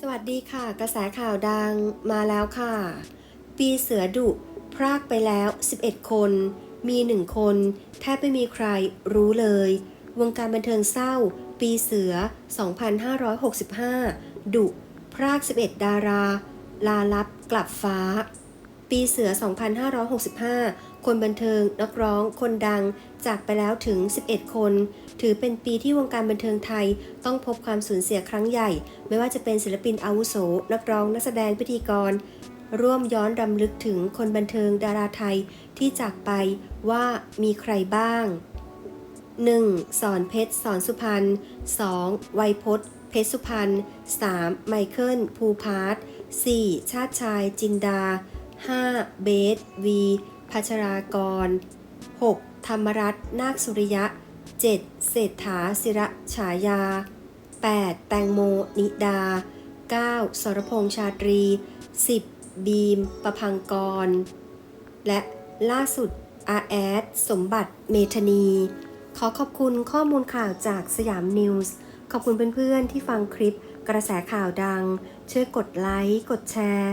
สวัสดีค่ะ กระแสข่าวดังมาแล้วค่ะ ปีเสือดุ พรากไปแล้ว 11 คน มีหนึ่งคน แทบไม่มีใครรู้เลย วงการบันเทิงเศร้า ปีเสือ 2565 ดุ พราก 11 ดารา ลาลับกลับฟ้า ปีเสือ 2565 คนบันเทิง นักร้อง คนดัง จากไปแล้วถึง 11 คน ถือเป็นปีที่วงการบันเทิงไทยต้องพบความสูญเสียครั้งใหญ่ ไม่ว่าจะเป็นศิลปินอาวุโส นักร้อง นักแสดง พิธีกร ร่วมย้อนรำลึกถึงคนบันเทิงดาราไทยที่จากไปว่ามีใครบ้าง 1. สอนเพชร สอนสุพรรณ 2. ไวยพจน์เพชรสุพรรณ 3. ไมเคิล ภูพาร์ท 4. ชาติชาย จินดา 5. เบสวีพัชรากร 6. ธรรมรัตน์นาคสุริยะ 7. เศรษฐาศิระฉายา 8. แตงโมนิดา 9. สรพงษ์ชาตรี 10. บีม ประพังกร และล่าสุดอาแอด สมบัติเมธนี ขอขอบคุณข้อมูลข่าวจากสยามนิวส์ ขอบคุณเพื่อนๆที่ฟังคลิปกระแสข่าวดัง ช่วยกดไลค์ กดแชร์